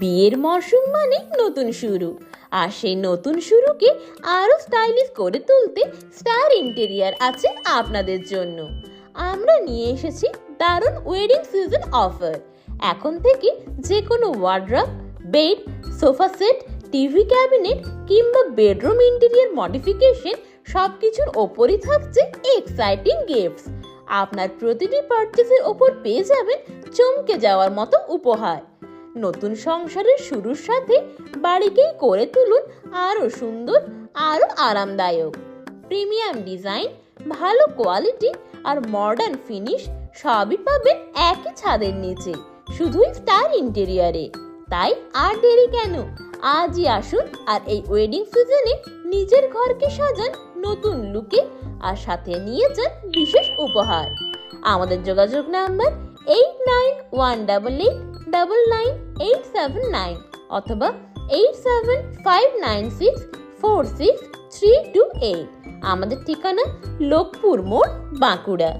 বিয়ের মরশুম মানে নতুন শুরু। আর সেই নতুন শুরুকে আরও স্টাইলিশ করে তুলতে স্টার ইন্টেরিয়ার আছে আপনাদের জন্য। আমরা নিয়ে এসেছি দারুণ ওয়েডিং সিজন অফার এখন থেকে যে কোনো wardrobe bed sofa set TV cabinet কিংবা বেডরুম ইন্টেরিয়ার মডিফিকেশন সব কিছুর ওপরই থাকছে এক্সাইটিং গিফটস আপনার প্রতিটি পার্চেসের ওপর পেয়ে যাবেন চমকে যাওয়ার মতো উপহার। নতুন সংসারের শুরুর সাথে বাড়িকেই করে তুলুন আরও সুন্দর, আরও আরামদায়ক। প্রিমিয়াম ডিজাইন, ভালো কোয়ালিটি আর মডার্ন ফিনিশ সবই পাবেন একই ছাদের নিচে, শুধুই স্টার ইন্টেরিয়ারে। তাই আর দেরি কেন? আজই আসুন আর এই ওয়েডিং সিজনে নিজের ঘরকে সাজান নতুন লুকে আর সাথে নিয়ে যান বিশেষ উপহার। আমাদের যোগাযোগ number eight nine one double eight double nine eight seven nine অথবা eight seven five nine six four six three two eight আমাদের ঠিকানা লোকপুর মোড় বাঁকুড়া।